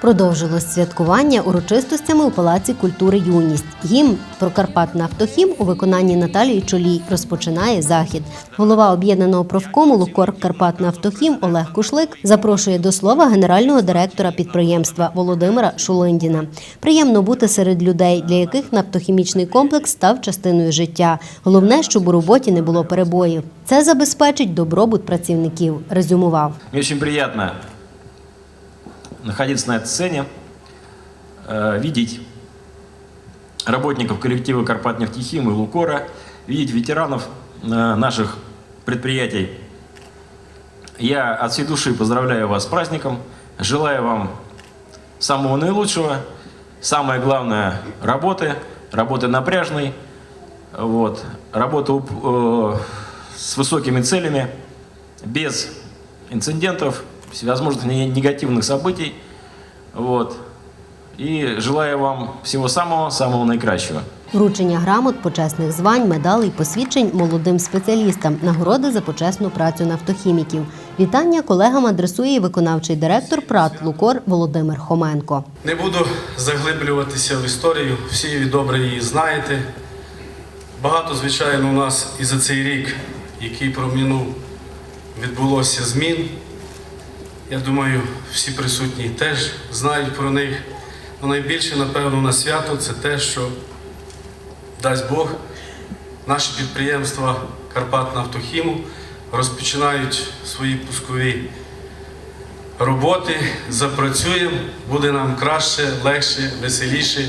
Продовжилось святкування урочистостями у Палаці культури Юність. Гімн про Карпат Нафтохім у виконанні Наталії Чолій розпочинає захід. Голова об'єднаного профкому Лукор Карпат Нафтохім Олег Кушлик запрошує до слова генерального директора підприємства Володимира Шулиндіна. Приємно бути серед людей, для яких нафтохімічний комплекс став частиною життя. Головне, щоб у роботі не було перебоїв. Це забезпечить добробут працівників. Резюмував. Очень приятно находиться на этой сцене, э, видеть работников коллектива Карпат Нефтехим и Лукора, видеть ветеранов э, наших предприятий. Я от всей души поздравляю вас с праздником, желаю вам самого наилучшего, самое главное – работы, работы напряжной, вот, работы э, с высокими целями, без инцидентов, всевозможных не- негативных событий. Вот. И желаю вам всего самого, самого наикращего. Вручення грамот, почесних звань, медалей, посвідчень молодим спеціалістам, нагороди за почесну працю нафтохіміків. Вітання колегам адресує і виконавчий директор ПРАТ Лукор Володимир Хоменко. Не буду заглиблюватися в історію, всі ви добре її знаєте. Багато, звичайно, у нас і за цей рік, який промінув, відбулося змін. Я думаю, всі присутні теж знають про них. Но найбільше, напевно, на свято це те, що дасть Бог, наші підприємства Карпат Нафтохіму розпочинають свої пускові роботи, запрацюємо, буде нам краще, легше, веселіше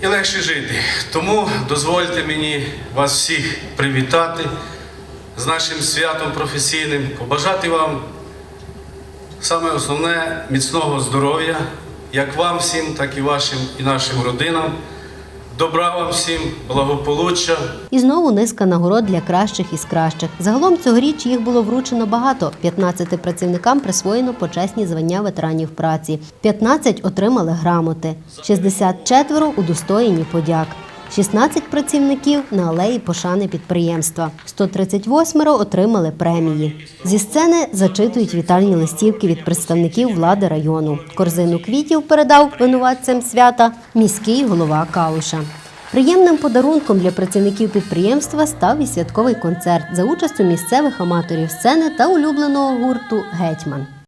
і легше жити. Тому дозвольте мені вас всіх привітати з нашим святом професійним, побажати вам саме основне міцного здоров'я, як вам всім, так і вашим і нашим родинам. Добра вам всім, благополуччя. І знову низка нагород для кращих із кращих. Загалом цьогоріч їх було вручено багато. 15 працівникам присвоєно почесні звання ветеранів праці. 15 отримали грамоти, 64 удостоєні подяк. 16 працівників на алеї пошани підприємства. 138 отримали премії. Зі сцени зачитують вітальні листівки від представників влади району. Корзину квітів передав винуватцям свята міський голова Калуша. Приємним подарунком для працівників підприємства став і святковий концерт за участю місцевих аматорів сцени та улюбленого гурту Гетьман.